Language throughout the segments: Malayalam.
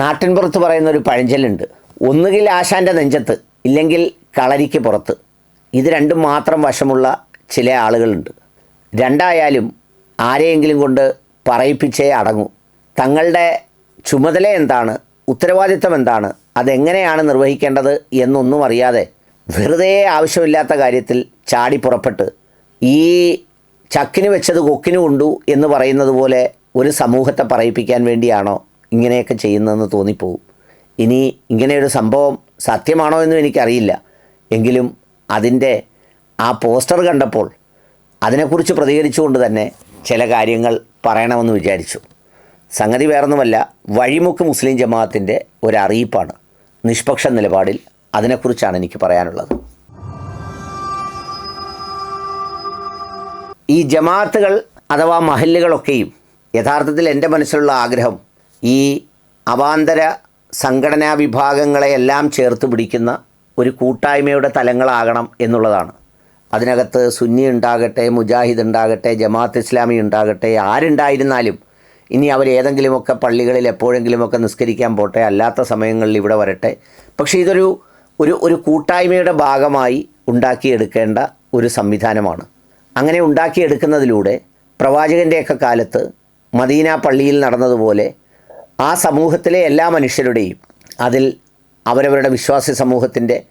നാട്ടിൻപുറത്ത് പറയുന്ന ഒരു പഴഞ്ചലുണ്ട് ഒന്നുകിൽ ആശാന്റെ നെഞ്ചത്ത് ഇല്ലെങ്കിൽ കളരിക്ക് പുറത്ത്. ഇത് രണ്ടും മാത്രം വശമുള്ള ചില ആളുകളുണ്ട്. രണ്ടായാലും ആരെയെങ്കിലും കൊണ്ട് പറയിപ്പിച്ചേ അടങ്ങൂ. തങ്ങളുടെ ചുമതല എന്താണ് ഉത്തരവാദിത്തം എന്താണ് അതെങ്ങനെയാണ് നിർവഹിക്കേണ്ടത് എന്നൊന്നും അറിയാതെ വെറുതെ ആവശ്യമില്ലാത്ത കാര്യത്തിൽ ചാടി പുറപ്പെട്ട് ഈ ചക്കിന് വെച്ചത് കൊക്കിന് കൊണ്ടു എന്ന് പറയുന്നത് പോലെ ഒരു സമൂഹത്തെ പറയിപ്പിക്കാൻ വേണ്ടിയാണോ ഇങ്ങനെയൊക്കെ ചെയ്യുന്നതെന്ന് തോന്നിപ്പോവും. ഇനി ഇങ്ങനെയൊരു സംഭവം സത്യമാണോ എന്നും എനിക്കറിയില്ല. എങ്കിലും അതിന്റെ ആ പോസ്റ്റർ കണ്ടപ്പോൾ അതിനെക്കുറിച്ച് പ്രതികരിച്ചുകൊണ്ട് തന്നെ ചില കാര്യങ്ങൾ പറയണമെന്ന് വിചാരിച്ചു. സംഗതി വേറൊന്നുമല്ല വഴിമുക്ക് മുസ്ലിം ജമാഅത്തിന്റെ ഒരു നിഷ്പക്ഷ നിലപാടിൽ അതിനെക്കുറിച്ചാണ് എനിക്ക് പറയാനുള്ളത്. ഈ ജമാഅത്തുകൾ അഥവാ മഹല്ലുകളൊക്കെയും യഥാർത്ഥത്തിൽ എന്റെ മനസ്സിലുള്ള ആഗ്രഹം ഈ അവാന്തര സംഘടനാ വിഭാഗങ്ങളെയെല്ലാം ചേർത്ത് പിടിക്കുന്ന ഒരു കൂട്ടായ്മയുടെ തലങ്ങളാകണം എന്നുള്ളതാണ്. അതിനകത്ത് സുന്നി ഉണ്ടാകട്ടെ മുജാഹിദ് ഉണ്ടാകട്ടെ ജമാഅത്ത് ഇസ്ലാമി ഉണ്ടാകട്ടെ ആരുണ്ടായിരുന്നാലും ഇനി അവരേതെങ്കിലുമൊക്കെ പള്ളികളിൽ എപ്പോഴെങ്കിലുമൊക്കെ നിസ്കരിക്കാൻ പോട്ടെ അല്ലാത്ത സമയങ്ങളിൽ ഇവിടെ വരട്ടെ. പക്ഷേ ഇതൊരു ഒരു ഒരു കൂട്ടായ്മയുടെ ഭാഗമായി ഉണ്ടാക്കിയെടുക്കേണ്ട ഒരു സംവിധാനമാണ്. അങ്ങനെ ഉണ്ടാക്കിയെടുക്കുന്നതിലൂടെ പ്രവാചകന്റെയൊക്കെ കാലത്ത് മദീന പള്ളിയിൽ നടന്നതുപോലെ ആ സമൂഹത്തിലെ എല്ലാ മനുഷ്യരുടെയും അതിൽ അവരവരുടെ വിശ്വാസി സമൂഹത്തിന്റെ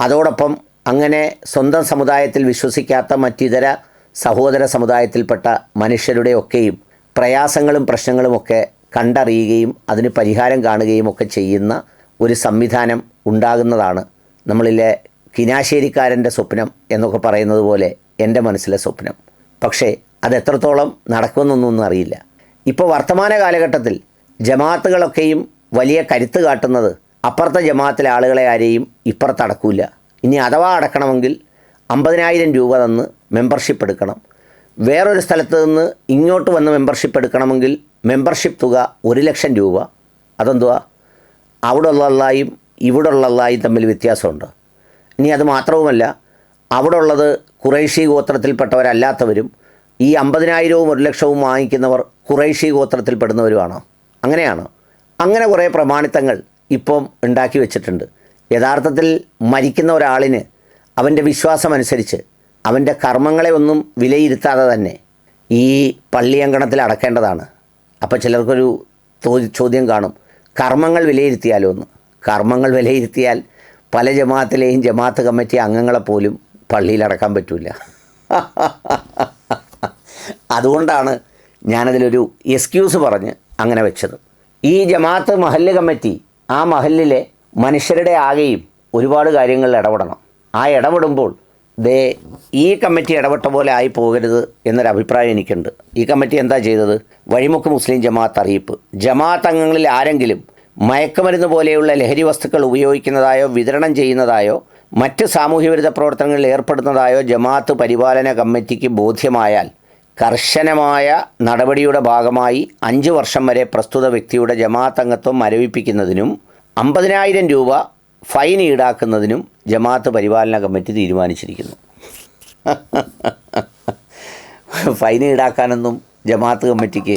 അതോടൊപ്പം അങ്ങനെ സ്വന്തം സമുദായത്തിൽ വിശ്വസിക്കാത്ത മറ്റിതര സഹോദര സമുദായത്തിൽപ്പെട്ട മനുഷ്യരുടെയൊക്കെയും പ്രയാസങ്ങളും പ്രശ്നങ്ങളുമൊക്കെ കണ്ടറിയുകയും അതിന് പരിഹാരം കാണുകയും ഒക്കെ ചെയ്യുന്ന ഒരു സംവിധാനം ഉണ്ടാകുന്നതാണ് നമ്മളിലെ കിനാശ്ശേരിക്കാരന്റെ സ്വപ്നം എന്നൊക്കെ പറയുന്നത് പോലെ എന്റെ മനസ്സിലെ സ്വപ്നം. പക്ഷേ അത് എത്രത്തോളം നടക്കുമെന്നൊന്നും അറിയില്ല. ഇപ്പോൾ വർത്തമാന കാലഘട്ടത്തിൽ ജമാഅത്തുകളൊക്കെയും വലിയ കരുത്ത് കാട്ടുന്നത് അപ്പുറത്തെ ജമാഅത്തിലെ ആളുകളെ ആരെയും ഇപ്പുറത്ത് അടക്കൂല ഇനി അഥവാ അടക്കണമെങ്കിൽ അമ്പതിനായിരം രൂപ തന്ന് മെമ്പർഷിപ്പ് എടുക്കണം. വേറൊരു സ്ഥലത്ത് നിന്ന് ഇങ്ങോട്ട് വന്ന് മെമ്പർഷിപ്പ് എടുക്കണമെങ്കിൽ മെമ്പർഷിപ്പ് തുക ഒരു ലക്ഷം രൂപ. അതെന്തുവാ? അവിടെ ഉള്ള അള്ളായും ഇവിടെ ഉള്ള അള്ളായും തമ്മിൽ വ്യത്യാസമുണ്ട്. ഇനി അത് മാത്രവുമല്ല അവിടെ ഉള്ളത് കുറേശി ഗോത്രത്തിൽപ്പെട്ടവരല്ലാത്തവരും ഈ അമ്പതിനായിരവും ഒരു ലക്ഷവും വാങ്ങിക്കുന്നവർ കുറേശി ഗോത്രത്തിൽപ്പെടുന്നവരുമാണോ. അങ്ങനെയാണോ. അങ്ങനെ കുറേ പ്രമാണിത്തങ്ങൾ ഇപ്പം ഉണ്ടാക്കി വെച്ചിട്ടുണ്ട്. യഥാർത്ഥത്തിൽ മരിക്കുന്ന ഒരാളിന് അവന്റെ വിശ്വാസമനുസരിച്ച് അവന്റെ കർമ്മങ്ങളെ ഒന്നും വിലയിരുത്താതെ തന്നെ ഈ പള്ളിയങ്കണത്തിൽ അടക്കേണ്ടതാണ്. അപ്പോൾ ചിലർക്കൊരു ചോദ്യം കാണും. കർമ്മങ്ങൾ വിലയിരുത്തിയാലോ എന്ന്. കർമ്മങ്ങൾ വിലയിരുത്തിയാൽ പല ജമാഅത്തിലെയും ജമാഅത്ത് കമ്മിറ്റി അംഗങ്ങളെ പോലും പള്ളിയിൽ അടക്കാൻ പറ്റില്ല അതുകൊണ്ടാണ് ഞാനതിലൊരു എക്സ്ക്യൂസ് പറഞ്ഞ് അങ്ങനെ വെച്ചത്. ഈ ജമാഅത്ത് മഹല്ല് കമ്മിറ്റി ആ മഹല്ലിലെ മനുഷ്യരുടെ ആകെയും ഒരുപാട് കാര്യങ്ങളിൽ ഇടപെടണം. ആ ഇടപെടുമ്പോൾ ദേ ഈ കമ്മിറ്റി ഇടപെട്ട പോലെ ആയി പോകരുത് എന്നൊരു അഭിപ്രായം എനിക്കുണ്ട്. ഈ കമ്മിറ്റി എന്താ ചെയ്തത്? വഴിമുക്ക് മുസ്ലിം ജമാഅത്ത് അറിയിപ്പ്. ജമാഅത്ത് അംഗങ്ങളിൽ ആരെങ്കിലും മയക്കുമരുന്ന് പോലെയുള്ള ലഹരി വസ്തുക്കൾ ഉപയോഗിക്കുന്നതായോ വിതരണം ചെയ്യുന്നതായോ മറ്റ് സാമൂഹ്യവിരുദ്ധ പ്രവർത്തനങ്ങളിൽ ഏർപ്പെടുന്നതായോ ജമാഅത്ത് പരിപാലന കമ്മിറ്റിക്ക് ബോധ്യമായാൽ കർശനമായ നടപടിയുടെ ഭാഗമായി അഞ്ച് വർഷം വരെ പ്രസ്തുത വ്യക്തിയുടെ ജമാഅത്ത് അംഗത്വം മരവിപ്പിക്കുന്നതിനും അമ്പതിനായിരം രൂപ ഫൈൻ ഈടാക്കുന്നതിനും ജമാഅത്ത് പരിപാലന കമ്മിറ്റി തീരുമാനിച്ചിരിക്കുന്നു. ഫൈൻ ഈടാക്കാനൊന്നും ജമാഅത്ത് കമ്മിറ്റിക്ക്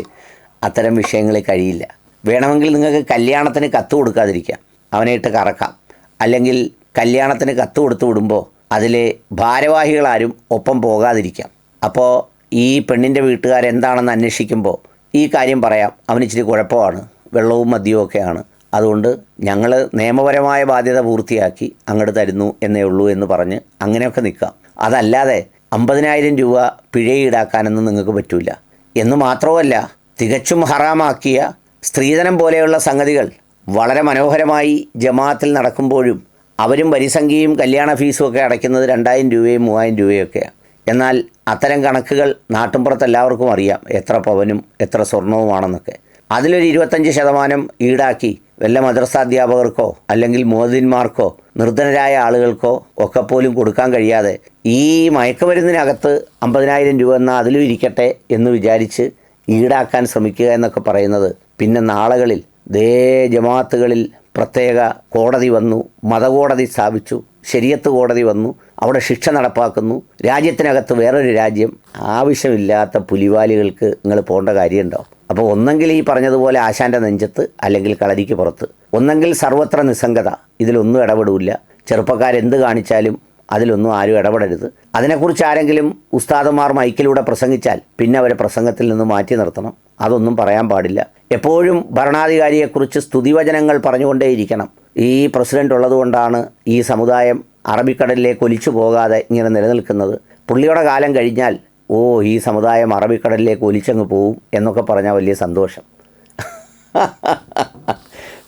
അത്തരം വിഷയങ്ങളിൽ കഴിയില്ല. വേണമെങ്കിൽ നിങ്ങൾക്ക് കല്യാണത്തിന് കത്ത് കൊടുക്കാതിരിക്കാം. അവനെ ഇട്ട് കറക്കാം. അല്ലെങ്കിൽ കല്യാണത്തിന് കത്ത് കൊടുത്തു വിടുമ്പോൾ അതിലെ ഭാരവാഹികളാരും ഒപ്പം പോകാതിരിക്കാം. അപ്പോൾ ഈ പെണ്ണിന്റെ വീട്ടുകാരെന്താണെന്ന് അന്വേഷിക്കുമ്പോൾ ഈ കാര്യം പറയാം. അവന് ഇച്ചിരി കുഴപ്പമാണ്. വെള്ളവും മദ്യവും ആണ് അതുകൊണ്ട് ഞങ്ങൾ നിയമപരമായ ബാധ്യത പൂർത്തിയാക്കി അങ്ങോട്ട് തരുന്നു എന്നേ ഉള്ളൂ എന്ന് പറഞ്ഞ് അങ്ങനെയൊക്കെ നിൽക്കാം. അതല്ലാതെ അമ്പതിനായിരം രൂപ പിഴ ഈടാക്കാനൊന്നും നിങ്ങൾക്ക് പറ്റില്ല എന്ന് മാത്രവുമല്ല തികച്ചും ഹറാമാക്കിയ സ്ത്രീധനം പോലെയുള്ള സംഗതികൾ വളരെ മനോഹരമായി ജമാഅത്തിൽ നടക്കുമ്പോഴും അവരും വരിസംഖ്യയും കല്യാണ ഫീസും ഒക്കെ അടയ്ക്കുന്നത് രണ്ടായിരം രൂപയും മൂവായിരം രൂപയും ഒക്കെയാണ്. എന്നാൽ അത്തരം കണക്കുകൾ നാട്ടിൻപുറത്ത് എല്ലാവർക്കും അറിയാം. എത്ര പവനും എത്ര സ്വർണവുമാണെന്നൊക്കെ. അതിലൊരു ഇരുപത്തഞ്ച് ശതമാനം ഈടാക്കി വല്ല മദ്രസാധ്യാപകർക്കോ അല്ലെങ്കിൽ മോദിന്മാർക്കോ നിർധനരായ ആളുകൾക്കോ ഒക്കെ പോലും കൊടുക്കാൻ കഴിയാതെ ഈ മയക്കുമരുന്നിനകത്ത് അമ്പതിനായിരം രൂപ എന്നാൽ അതിലും ഇരിക്കട്ടെ എന്ന് വിചാരിച്ച് ഈടാക്കാൻ ശ്രമിക്കുക എന്നൊക്കെ പറയുന്നത് പിന്നെ നാളുകളിൽ ദേ ജമാഅത്തുകളിൽ പ്രത്യേക കോടതി വന്നു മതകോടതി സ്ഥാപിച്ചു ശരിയത്ത് കോടതി വന്നു അവിടെ ശിക്ഷ നടപ്പാക്കുന്നു. രാജ്യത്തിനകത്ത് വേറൊരു രാജ്യം ആവശ്യമില്ലാത്ത പുലിവാലികൾക്ക് നിങ്ങൾ പോകേണ്ട കാര്യമുണ്ടോ അപ്പോൾ ഒന്നെങ്കിൽ ഈ പറഞ്ഞതുപോലെ ആശാന്റെ നെഞ്ചത്ത് അല്ലെങ്കിൽ കളരിക്ക് പുറത്ത്. ഒന്നെങ്കിൽ സർവത്ര നിസ്സംഗത ഇതിലൊന്നും ഇടപെടില്ല. ചെറുപ്പക്കാരെന്ത് കാണിച്ചാലും അതിലൊന്നും ആരും ഇടപെടരുത്. അതിനെക്കുറിച്ച് ആരെങ്കിലും ഉസ്താദന്മാർ മൈക്കിലൂടെ പ്രസംഗിച്ചാൽ പിന്നെ അവരെ പ്രസംഗത്തിൽ നിന്ന് മാറ്റി നിർത്തണം. അതൊന്നും പറയാൻ പാടില്ല. എപ്പോഴും ഭരണാധികാരിയെക്കുറിച്ച് സ്തുതിവചനങ്ങൾ പറഞ്ഞുകൊണ്ടേയിരിക്കണം. ഈ പ്രസിഡന്റ് ഉള്ളതുകൊണ്ടാണ് ഈ സമുദായം അറബിക്കടലിലേക്ക് ഒലിച്ചു പോകാതെ ഇങ്ങനെ നിലനിൽക്കുന്നത്. പുള്ളിയുടെ കാലം കഴിഞ്ഞാൽ ഓ ഈ സമുദായം അറബിക്കടലിലേക്ക് ഒലിച്ചങ്ങ് പോവും എന്നൊക്കെ പറഞ്ഞാൽ വലിയ സന്തോഷം.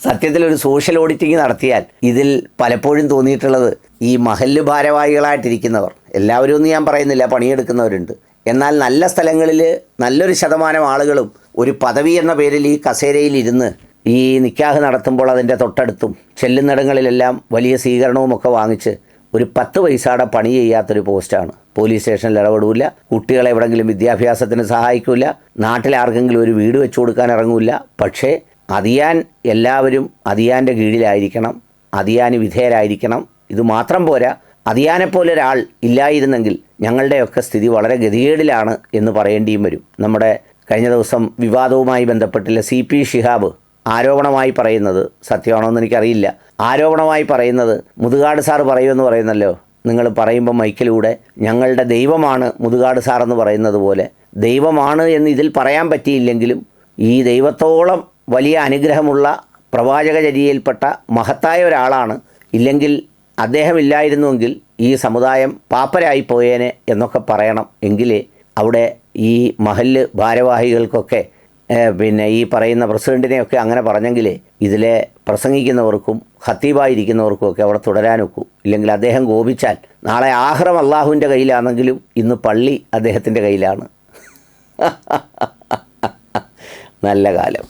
സത്യത്തിൽ ഒരു സോഷ്യൽ ഓഡിറ്റിംഗ് നടത്തിയാൽ ഇതിൽ പലപ്പോഴും തോന്നിയിട്ടുള്ളത് ഈ മഹല്ല് ഭാരവാഹികളായിട്ടിരിക്കുന്നവർ. എല്ലാവരും ഒന്നും ഞാൻ പറയുന്നില്ല പണിയെടുക്കുന്നവരുണ്ട്. എന്നാൽ നല്ല സ്ഥലങ്ങളിൽ നല്ലൊരു ശതമാനം ആളുകളും ഒരു പദവി എന്ന പേരിൽ ഈ കസേരയിൽ ഇരുന്ന് ഈ നിക്കാഹ് നടത്തുമ്പോൾ അതിന്റെ തൊട്ടടുത്തും ചെല്ലുന്നിടങ്ങളിലെല്ലാം വലിയ സ്വീകരണവും ഒക്കെ വാങ്ങിച്ച് ഒരു പത്ത് പൈസയുടെ പണി ചെയ്യാത്തൊരു പോസ്റ്റാണ്. പോലീസ് സ്റ്റേഷനിൽ ഇടപെടില്ല കുട്ടികളെ എവിടെങ്കിലും വിദ്യാഭ്യാസത്തിന് സഹായിക്കില്ല നാട്ടിലാർക്കെങ്കിലും ഒരു വീട് വെച്ചു കൊടുക്കാൻ ഇറങ്ങില്ല പക്ഷേ അതിയാൻ എല്ലാവരും അതിയാന്റെ കീഴിലായിരിക്കണം അതിയാന് വിധേയരായിരിക്കണം. ഇത് മാത്രം പോരാ അതിയാനെപ്പോലെ ഒരാൾ ഇല്ലായിരുന്നെങ്കിൽ ഞങ്ങളുടെയൊക്കെ സ്ഥിതി വളരെ ഗതികേടിലാണ് എന്ന് പറയേണ്ടിയും വരും. നമ്മുടെ കഴിഞ്ഞ ദിവസം വിവാദവുമായി ബന്ധപ്പെട്ടില്ല സി പി ഷിഹാബ് ആരോപണമായി പറയുന്നത് സത്യമാണോ എന്ന് എനിക്കറിയില്ല. ആരോപണമായി പറയുന്നത് മുതുകാട് സാറ് പറയുമെന്ന് പറയുന്നല്ലോ. നിങ്ങൾ പറയുമ്പോൾ മൈക്കിലൂടെ ഞങ്ങളുടെ ദൈവമാണ് മുതുകാട് സാർ എന്ന് പറയുന്നത് പോലെ. ദൈവമാണ് എന്ന് ഇതിൽ പറയാൻ പറ്റിയില്ലെങ്കിലും ഈ ദൈവത്തോളം വലിയ അനുഗ്രഹമുള്ള പ്രവാചക ചര്യയിൽപ്പെട്ട മഹത്തായ ഒരാളാണ്. ഇല്ലെങ്കിൽ അദ്ദേഹം ഇല്ലായിരുന്നുവെങ്കിൽ ഈ സമുദായം പാപ്പരായി പോയേനെ എന്നൊക്കെ പറയണം. എങ്കിലേ അവിടെ ഈ മഹല്ല് ഭാരവാഹികൾക്കൊക്കെ പിന്നെ ഈ പറയുന്ന പ്രസിഡന്റിനെയൊക്കെ അങ്ങനെ പറഞ്ഞെങ്കിലേ ഇതിലെ പ്രസംഗിക്കുന്നവർക്കും ഹത്തീബായിരിക്കുന്നവർക്കും ഒക്കെ അവിടെ തുടരാനൊക്കൂ. ഇല്ലെങ്കിൽ അദ്ദേഹം കോപിച്ചാൽ നാളെ ആഹ്റം അള്ളാഹുവിന്റെ കയ്യിലാണെങ്കിലും ഇന്ന് പള്ളി അദ്ദേഹത്തിന്റെ കയ്യിലാണ്. നല്ല കാലം.